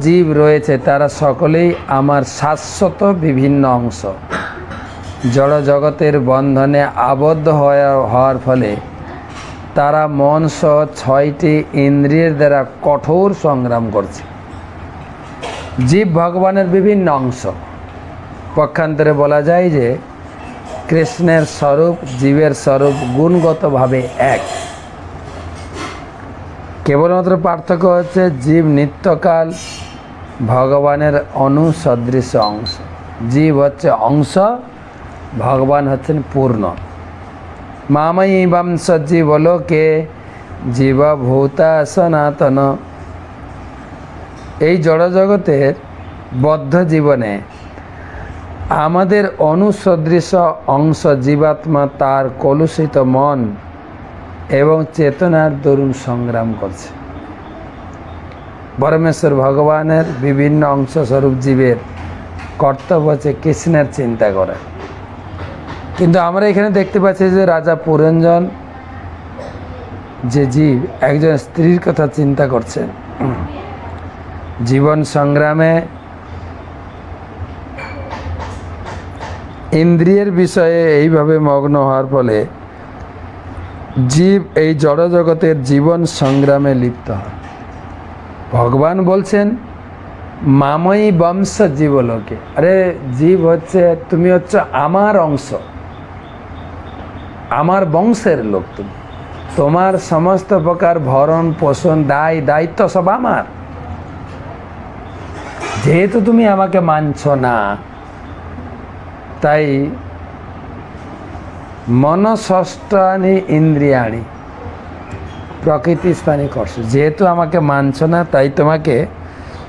জীব রয়েছে, তারা সকলেই আমার শাশ্বত বিভিন্ন অংশ। জড় জগতের বন্ধনে আবদ্ধ হওয়া- হওয়ার ফলে তারা মন সহ ছয়টি ইন্দ্রিয়ের দ্বারা কঠোর সংগ্রাম করছে। জীব ভগবানের বিভিন্ন অংশ। পক্ষান্তরে বলা যায় যে, কৃষ্ণের স্বরূপ, জীবের স্বরূপ গুণগতভাবে এক। কেবলমাত্র পার্থক্য হচ্ছে জীব নিত্যকাল ভগবানের অনুসদৃশ অংশ। জীব হচ্ছে অংশ, ভগবান হচ্ছেন পূর্ণ। মাময়ী বংশ জীবলোকে, জীবভূতা সনাতন। এই জড়জগতের বদ্ধ জীবনে আমাদের অনুসদৃশ অংশ জীবাত্মা তার কলুষিত মন এবং চেতনার দরুন সংগ্রাম করছে। পরমেশ্বর ভগবানের বিভিন্ন অংশ স্বরূপ জীবের কর্তব্য হচ্ছে কৃষ্ণের চিন্তা করা। কিন্তু আমরা এখানে দেখতে পাচ্ছি যে রাজা পুরঞ্জন যে জীব, একজন স্ত্রীর কথা চিন্তা করছেন জীবন সংগ্রামে ইন্দ্রিয়ের বিষয়ে এইভাবে মগ্ন হওয়ার ফলে জীব এই জড়জগতের জীবন সংগ্রামে লিপ্ত হয়। ভগবান বলছেন, মাময়ী বংশ জীবলোকে। আরে, জীব হচ্ছে, তুমি হচ্ছে আমার অংশ। আমার বংশের লোক তুমি। তোমার সমস্ত প্রকার ভরণ, পোষণ, দায়, দায়িত্ব সব আমার। যেহেতু তুমি আমাকে মানছ না, তাই মনষষ্ঠানি ইন্দ্রিয়াণী। প্রকৃতি স্থানে করছ। যেহেতু আমাকে মানছ না, তাই তোমাকে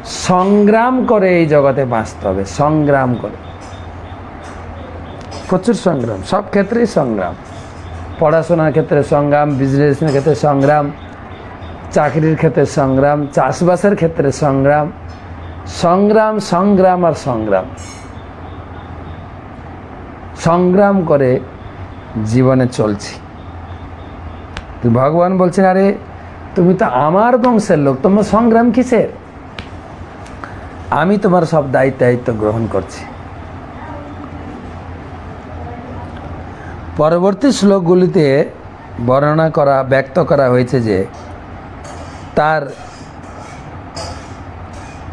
সংগ্রাম করে এই জগতে বাঁচতে হবে। সংগ্রাম করে। প্রচুর সংগ্রাম, সব ক্ষেত্রেই সংগ্রাম। পড়াশোনার ক্ষেত্রে সংগ্রাম বিজনেসের ক্ষেত্রে সংগ্রাম, চাকরির ক্ষেত্রে সংগ্রাম, চাষবাসের ক্ষেত্রে সংগ্রাম। সংগ্রাম সংগ্রাম আর সংগ্রাম। সংগ্রাম করে জীবনে চলছি। ভগবান বলছেন, আরে তুমি তো আমার বংশের লোক, তোমার সংগ্রাম কিসের? আমি তোমার সব দায়িত্ব দায়িত্ব গ্রহণ করছি। পরবর্তী শ্লোকগুলিতে বর্ণনা করা, ব্যক্ত করা হয়েছে যে তার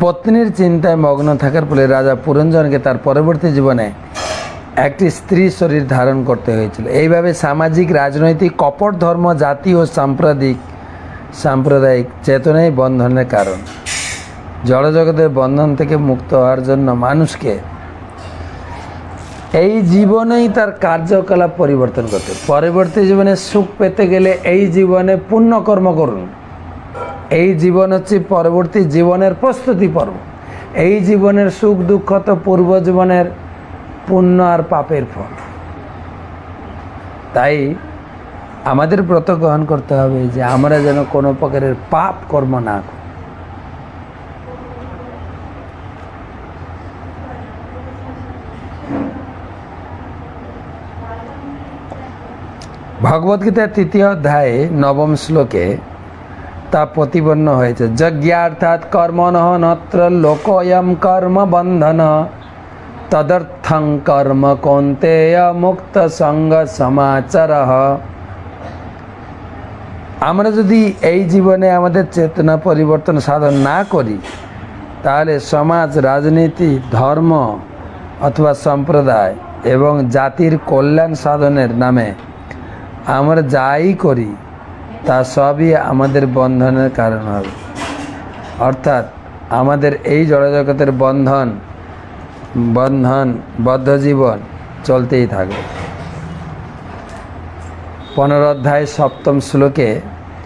পত্নীর চিন্তায় মগ্ন থাকার ফলে রাজা পুরঞ্জনকে তার পরবর্তী জীবনে একটি স্ত্রী শরীর ধারণ করতে হয়েছিল। এইভাবে সামাজিক, রাজনৈতিক, কপট ধর্ম, জাতি ও সাম্প্রদায়িক সাম্প্রদায়িক চেতনাই বন্ধনের কারণ। জড়জগতের বন্ধন থেকে মুক্ত হওয়ার জন্য মানুষকে এই জীবনেই তার কার্যকলাপ পরিবর্তন করতে পরবর্তী জীবনে সুখ পেতে গেলে এই জীবনে পুণ্যকর্ম করুন। এই জীবন হচ্ছে পরবর্তী জীবনের প্রস্তুতি পর্ব। এই জীবনের সুখ, দুঃখ তো পূর্ব জীবনের পুণ্য আর পাপের ফল। তাই আমাদের ব্রত গ্রহণ করতে হবে যে আমরা যেন কোনো প্রকারের পাপ কর্ম না করি। ভগবদ্গীতার তৃতীয় অধ্যায়ে নবম শ্লোকে তা প্রতিপন্ন হয়েছে। যজ্ঞার্থাৎ কর্মণ নত্র লোকয়ম কর্ম বন্ধন। কৌন্তেয় মুক্ত সঙ্গ সমাচার আমরা যদি এই জীবনে আমাদের চেতনা পরিবর্তন সাধন না করি, তাহলে সমাজ, রাজনীতি, ধর্ম অথবা সম্প্রদায় এবং জাতির কল্যাণ সাধনের নামে আমরা যাই করি, তা সবই আমাদের বন্ধনের কারণ হবে। অর্থাৎ আমাদের এই জড়জগতের বন্ধন বন্ধন বদ্ধ জীবন চলতেই থাকবে অধ্যায় সপ্তম শ্লোকে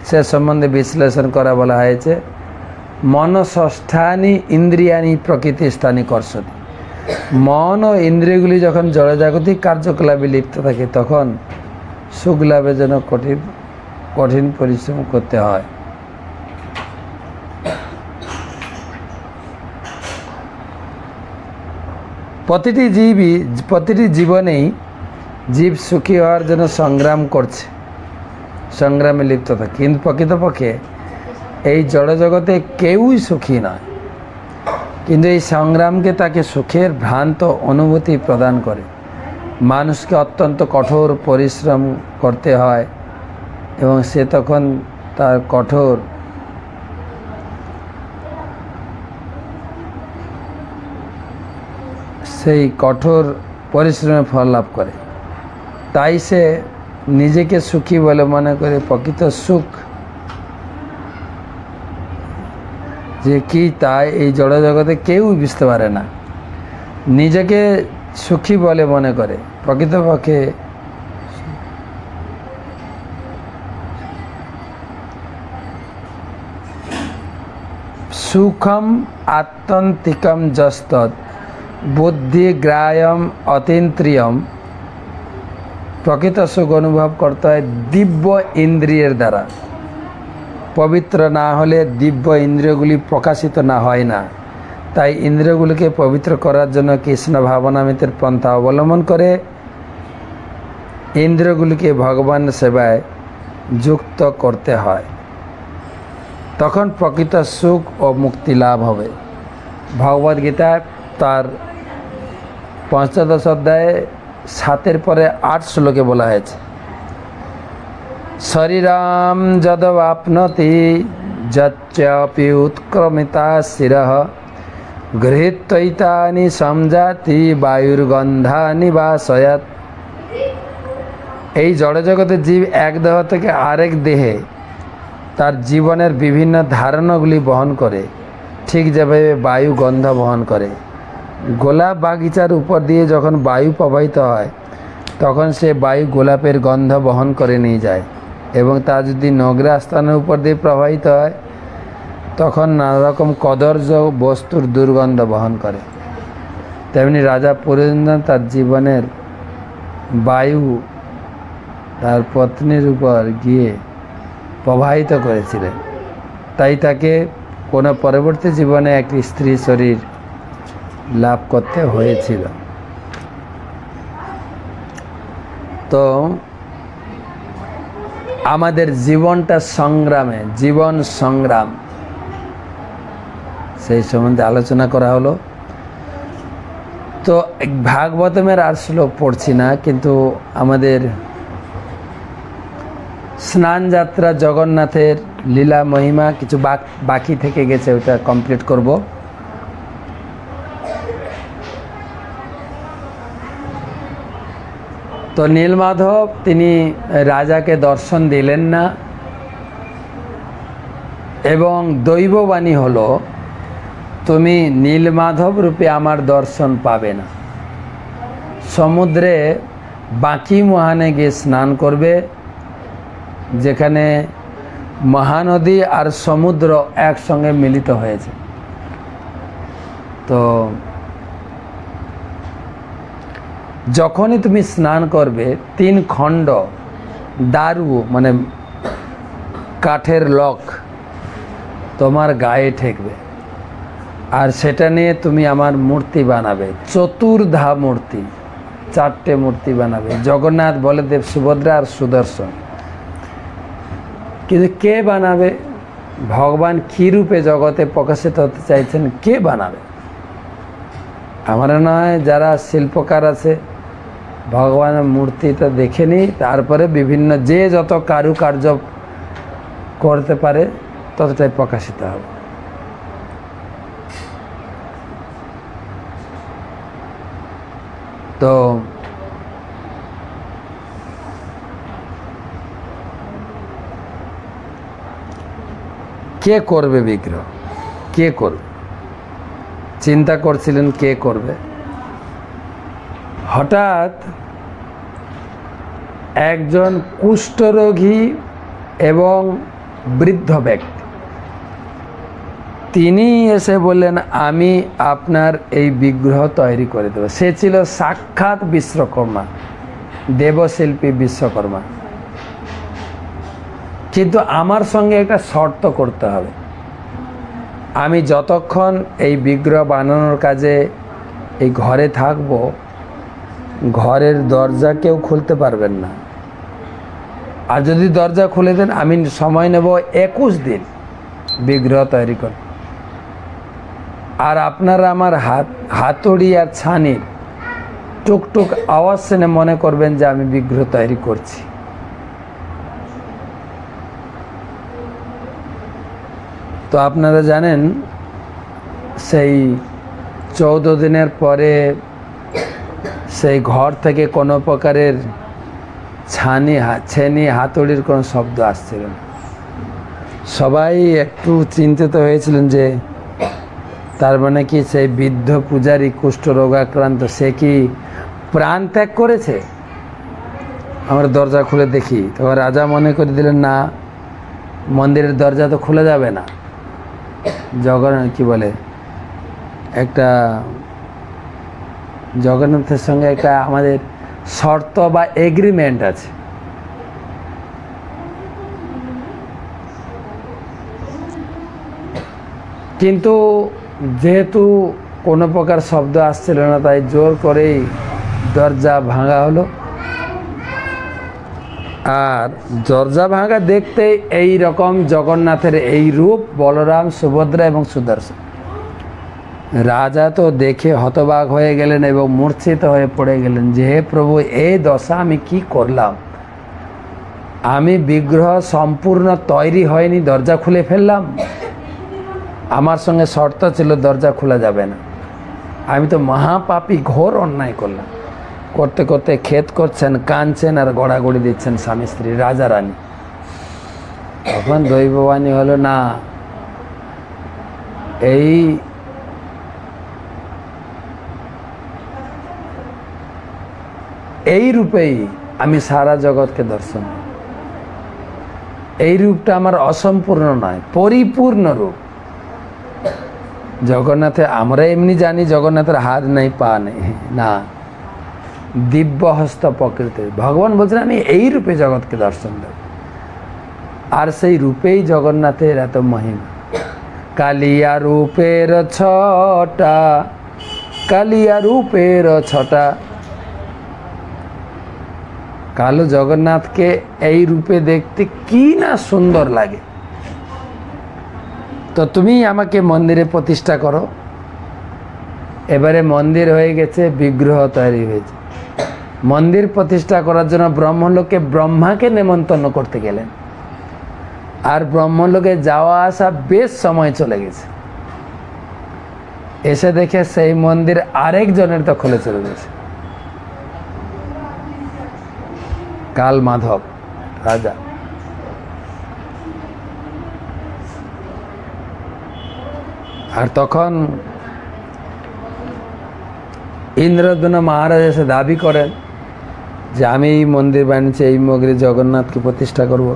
সে সম্বন্ধে বিশ্লেষণ করা বলা হয়েছে মনষষ্ঠানি ইন্দ্রিয়ানি প্রকৃতি স্থানী কর্ষতি। মন ও ইন্দ্রিয়গুলি যখন জড়জাগতিক কার্যকলাপে লিপ্ত থাকে, তখন সুখ লাভের জন্য কঠিন কঠিন পরিশ্রম করতে হয়। প্রতিটি জীবই, প্রতিটি জীবনেই জীব সুখী হওয়ার জন্য সংগ্রাম করছে। সংগ্রামে লিপ্ত থাকে। কিন্তু প্রকৃতপক্ষে এই জড়জগতে কেউই সুখী নয়। কিন্তু এই সংগ্রামকে তাকে সুখের ভ্রান্ত অনুভূতি প্রদান করে। মানুষকে অত্যন্ত কঠোর পরিশ্রম করতে হয় এবং সে তখন তার কঠোর সেই কঠোর পরিশ্রমের ফল লাভ করে। তাই সে নিজেকে সুখী বলে মনে করে প্রকৃত সুখ। যে কি তাই এই জড় জগতে কেউ বুঝতে পারে না। নিজেকে সুখী বলে মনে করে, প্রকৃতপক্ষে সুখম আত্যন্তিকম যস্তৎ। বুদ্ধি গ্রায়ম অতীন্দ্রিয়ম। প্রকৃত সুখ অনুভব করতে হয় দিব্য ইন্দ্রিয়ের দ্বারা। পবিত্র না হলে দিব্য ইন্দ্রিয়গুলি প্রকাশিত না হয় না। তাই ইন্দ্রিয়গুলিকে পবিত্র করার জন্য কৃষ্ণ ভাবনামিতের পন্থা অবলম্বন করে ইন্দ্রিয়গুলিকে ভগবান সেবায় যুক্ত করতে হয়। তখন প্রকৃত সুখ ও মুক্তি লাভ হবে। ভগবদ্গীতায় তার পঞ্চদশ অধ্যায়ে সাতের পরে আট শ্লোকে বলা হয়েছে, শরীরাম যদবাপ্নতি যচ্চাপি উৎক্রমিতা শির গৃহীত্বৈতানি সমজাতি বায়ুর বায়ুর্গন্ধানি বাসয়াত এই জড়জগতের জীব এক দেহ থেকে আরেক দেহে তার জীবনের বিভিন্ন ধারণাগুলি বহন করে, ঠিক যেভাবে বায়ু গন্ধ বহন করে। গোলাপ বাগিচার উপর দিয়ে যখন বায়ু প্রবাহিত হয়, তখন সে বায়ু গোলাপের গন্ধ বহন করে নিয়ে যায় এবং তা যদি নোংরা স্থানের উপর দিয়ে প্রবাহিত হয়, তখন নানা রকম কদর্য বস্তুর দুর্গন্ধ বহন করে। তেমনি রাজা পুরন্দর তার জীবনের বায়ু তার পত্নীর উপর গিয়ে প্রবাহিত করেছিলেন। তাই তাকে কোনো পরবর্তী জীবনে একটি স্ত্রী শরীর লাভ করতে হয়েছিল। তো আমাদের জীবনটা সংগ্রামে, জীবন সংগ্রাম। সেই সম্বন্ধে আলোচনা করা হলো। তো ভাগবতমের আর শ্লোক পড়ছি না, কিন্তু আমাদের স্নান যাত্রা জগন্নাথের লীলা মহিমা কিছু বাকি থেকে গেছে, ওটা কমপ্লিট করব। তো নীলমাধব, তিনি রাজাকে দর্শন দিলেন না। এবং দৈববাণী হলো, তুমি নীলমাধব রূপে আমার দর্শন পাবে না। সমুদ্রে বাঁকি মহানে গিয়ে স্নান করবে, যেখানে মহানদী আর সমুদ্র একসঙ্গে মিলিত হয়েছে। তো যখনই তুমি স্নান করবে, তিন খণ্ড দারু মানে কাঠের লক তোমার গায়ে ঠেকবে। আর সেটা নিয়ে তুমি আমার মূর্তি বানাবে। চতুর্ধা মূর্তি, চারটে মূর্তি বানাবে। জগন্নাথ বলদেব সুভদ্রা আর সুদর্শন। কিন্তু কে বানাবে? ভগবান কী রূপে জগতে প্রকাশিত হতে চাইছেন, কে বানাবে? আমার নয়, যারা শিল্পকার আছে ভগবানের মূর্তিটা দেখে নিই, তারপরে বিভিন্ন যে যত কারুকার্য করতে পারে, ততটাই প্রকাশিত হবে। তো কে করবে বিগ্রহ? কে করবে? চিন্তা করছিলেন কে করবে? হঠাৎ একজন কুষ্ঠরোগী এবং বৃদ্ধ ব্যক্তি। তিনি এসে বললেন, আমি আপনার এই বিগ্রহ তৈরি করে দেবো। সে ছিল সাক্ষাৎ বিশ্বকর্মা, দেবশিল্পী বিশ্বকর্মা। কিন্তু আমার সঙ্গে একটা শর্ত করতে হবে। আমি যতক্ষণ এই বিগ্রহ বানানোর কাজে এই ঘরে থাকব ঘরের দরজা কেউ খুলতে পারবেন না। আর যদি দরজা খুলে দেন, আমি সময় নেব একুশ দিন বিগ্রহ তৈরি করতে। আর আপনারা আমার হাত, হাতুড়ি আর ছানির টুকটুক আওয়াজ শুনে মনে করবেন যে আমি বিগ্রহ তৈরি করছি। তো আপনারা জানেন, সেই চৌদ্দ দিনের পরে সেই ঘর থেকে কোনো প্রকারের ছানি ছেনি হাতুড়ির কোনো শব্দ আসছিল না। সবাই একটু চিন্তিত হয়েছিলেন যে তার মানে কি সেই বৃদ্ধ পূজারী কুষ্ঠরোগাক্রান্ত সে কি প্রাণ ত্যাগ করেছে? আমরা দরজা খুলে দেখি। তখন রাজা মনে করে দিলেন, না, মন্দিরের দরজা তো খুলে যাবে না। জগন্নাথ কি বলে, একটা জগন্নাথের সঙ্গে একটা আমাদের শর্ত বা এগ্রিমেন্ট আছে। কিন্তু যেহেতু কোনো প্রকার শব্দ আসছিল না, তাই জোর করেই দরজা ভাঙা হলো। আর দরজা ভাঙা দেখতে এই রকম জগন্নাথের এই রূপ, বলরাম, সুভদ্রা এবং সুদর্শন। রাজা তো দেখে হতবাক হয়ে গেলেন এবং মূর্ছিত হয়ে পড়ে গেলেন যে, হে প্রভু, এই দশা আমি কি করলাম? আমি বিগ্রহ সম্পূর্ণ তৈরি হয়নি, দরজা খুলে ফেললাম। আমার সঙ্গে শর্ত ছিল, দরজা খোলা যাবে না। আমি তো মহাপাপী, ঘোর অন্যায় করলাম। করতে করতে ক্ষেত করছেন, কাঁদছেন আর গড়াগড়ি দিচ্ছেন স্বামী স্ত্রী, রাজা রানী। তখন দৈববাণী হলো, না, এই এই রূপেই আমি সারা জগৎকে দর্শন। এই রূপটা আমার অসম্পূর্ণ নয়, পরিপূর্ণ রূপ। জগন্নাথে আমরা এমনি জানি জগন্নাথের হাত নেই, পা নেই। না দিব্য হস্ত প্রকৃতি। ভগবান বলছেন, আমি এই রূপে জগৎকে দর্শন দেব। আর সেই রূপেই জগন্নাথের এত মহিমা। কালিয়া রূপের ছটা, কালিয়া রূপের ছটা কালো জগন্নাথকে এই রূপে দেখতে কি না সুন্দর লাগে। তো তুমি আমাকে মন্দিরে প্রতিষ্ঠা করো। এবারে মন্দির হয়ে গেছে, বিগ্রহ তৈরি হয়েছে। মন্দির প্রতিষ্ঠা করার জন্য ব্রহ্মলোকে ব্রহ্মাকে নেমন্তন্ন করতে গেলেন। আর ব্রহ্মলোকে যাওয়া আসা বেশ সময় চলে গেছে। এসে দেখে সেই মন্দির আরেকজনের দখলে চলে গেছে। কাল মাধব, রাজা। আর তখন ইন্দ্রদন মহারাজ এসে দাবি করেন যে আমি এই মন্দির বানিয়েছি, এই মগরে জগন্নাথকে প্রতিষ্ঠা করব।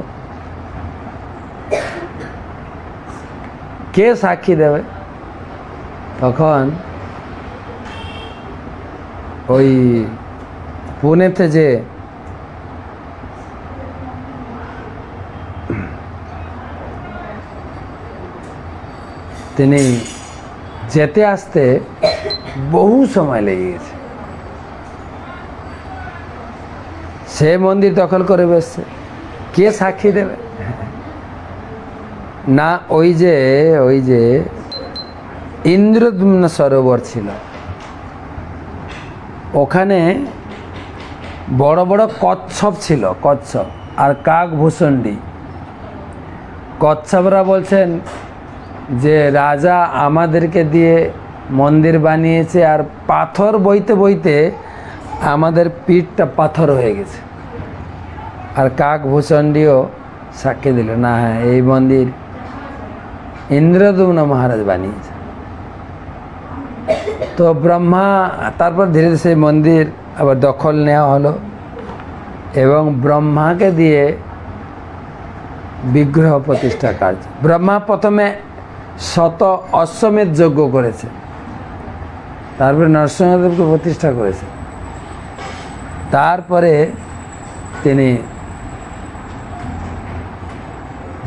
কে সাক্ষী দেবে? তখন ওই পুনেতে যে তিনি যেতে আসতে বহু সময় লেগে গেছে। সে মন্দির দখল করে বসছে। কে সাক্ষী দেবে? না, ওই যে ওই যে ইন্দ্রদ্যুম্ন সরোবর ছিল। ওখানে বড় বড় কচ্ছপ ছিল, কচ্ছপ আর কাক ভূষণ্ডী কচ্ছপরা বলছেন যে রাজা আমাদেরকে দিয়ে মন্দির বানিয়েছে আর পাথর বইতে বইতে আমাদের পিঠটা পাথর হয়ে গেছে। আর কাক ভূষণ্ডীও সাক্ষী দিল, না হ্যাঁ এই মন্দির ইন্দ্রদুম্ন মহারাজ বানিয়েছে। তো ব্রহ্মা তারপর ধীরে ধীরে সেই মন্দির আবার দখল নেওয়া হলো এবং ব্রহ্মাকে দিয়ে বিগ্রহ প্রতিষ্ঠা কাজ ব্রহ্মা প্রথমে শত অশ্বমেধ যজ্ঞ করেছে। তারপরে নরসিংহদেবকে প্রতিষ্ঠা করেছে। তারপরে তিনি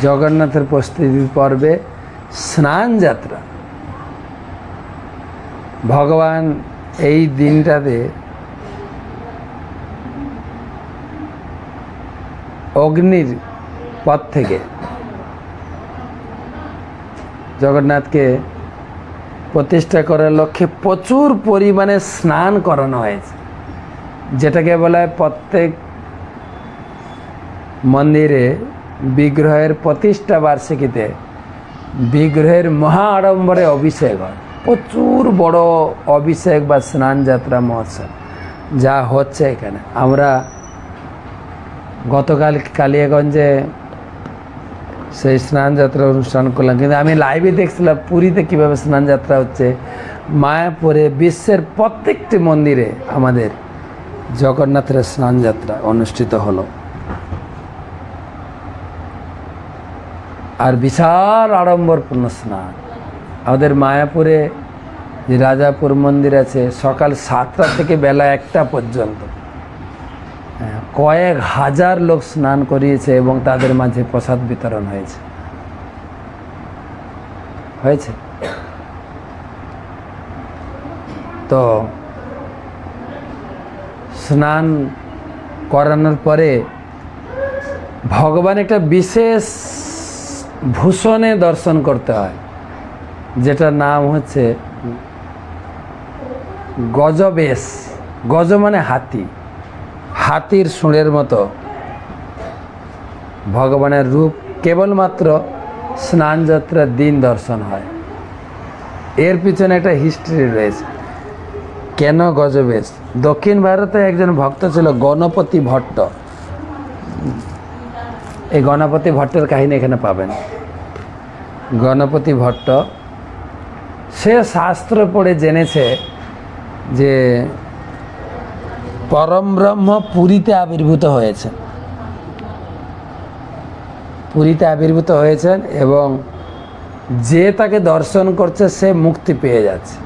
জগন্নাথের প্রস্তুতি পর্বে স্নান যাত্রা। ভগবান এই দিনটাতে অগ্নির পথ থেকে জগন্নাথকে প্রতিষ্ঠা করার লক্ষ্যে প্রচুর পরিমাণে স্নান করানো হয়েছে। যেটাকে বলা হয় প্রত্যেক মন্দিরে বিগ্রহের প্রতিষ্ঠা বার্ষিকীতে বিগ্রহের মহা আড়ম্বরে অভিষেক হয়। প্রচুর বড় অভিষেক বা স্নান যাত্রা মহোৎসব যা হচ্ছে এখানে। আমরা গতকাল কালিয়াগঞ্জে সেই স্নান যাত্রা অনুষ্ঠান করলাম। কিন্তু আমি লাইভে দেখছিলাম পুরীতে কীভাবে স্নান যাত্রা হচ্ছে। মায়াপুরে বিশ্বের প্রত্যেকটি মন্দিরে আমাদের জগন্নাথের স্নান যাত্রা অনুষ্ঠিত হলো। আর বিশাল আড়ম্বরপূর্ণ স্নান। আমাদের মায়াপুরে যে রাজাপুর মন্দির আছে, সকাল সাতটা থেকে বেলা একটা পর্যন্ত। কয়েক হাজার লোক স্নান করিয়েছে এবং তাদের মাঝে প্রসাদ বিতরণ হয়েছে। হয়েছে? তো স্নান করানোর পরে ভগবান একটা বিশেষ ভূষণে দর্শন করতে হয়, যেটার নাম হচ্ছে গজবেশ। গজ মানে হাতি। হাতির সুঁড়ের মতো। ভগবানের রূপ কেবলমাত্র স্নান যাত্রার দিন দর্শন হয়। এর পিছনে একটা হিস্ট্রি রয়েছে। কেন গজবেশ দক্ষিণ ভারতে একজন ভক্ত ছিল গণপতি ভট্ট। এই গণপতি ভট্টের কাহিনী এখানে পাবেন। গণপতি ভট্ট, সে শাস্ত্র পড়ে জেনেছে যে পরম ব্রহ্ম পুরীতে আবির্ভূত হয়েছেন। পুরীতে আবির্ভূত হয়েছেন এবং যে তাকে দর্শন করছে, সে মুক্তি পেয়ে যাচ্ছে।